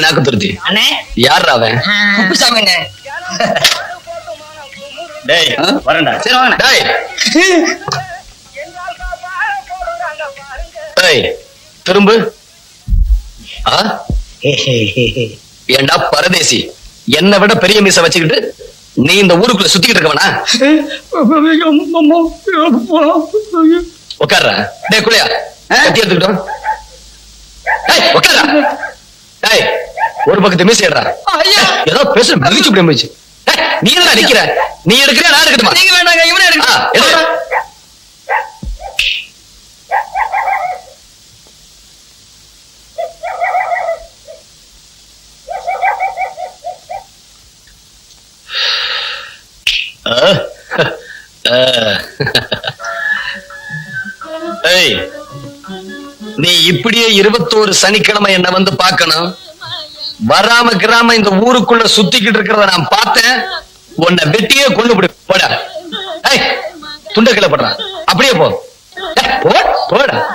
நாக்கு துருத்தி அண்ணே. யார் அவன்? குப்புசாமிண்ணே. டேய் ஆ? வரேன்டா. சரி வாங்க. டேய். டேய் திரும்பு. ஆ? ஏண்டா பரதேசி? என்னை விட பெரிய மீச வச்சுக்கிட்டு நீ இந்த ஊருக்குள்ள சுத்திக்கிட்டு இருக்கவனா? உட்கார்ற. டேய் குளியா கத்தி எடுத்துக்கிட்டோம். ஒரு பக்கத்து மீச ஏடுறா. ஏதோ பேச மிதிச்சு இப்படி டேய், நீ என்ன நிக்கிற? நீ எடுக்கிற நான் எடுக்கட்டுமா? நீங்க வேண்டாங்க இவனே ஆ, எடு. எடுக்க ஆ? ஆ. ஏய் நீ இப்படியே இருபத்தோரு சனிக்கிழமை என்ன வந்து பார்க்கணும். வராம கிராம இந்த ஊருக்குள்ள சுத்திக்கிட்டு இருக்கிறத நான் பார்த்தேன். உன்னை வெட்டியே கொண்டு போடு. போட. ஏய் துண்ட அப்படியே போ. போட போ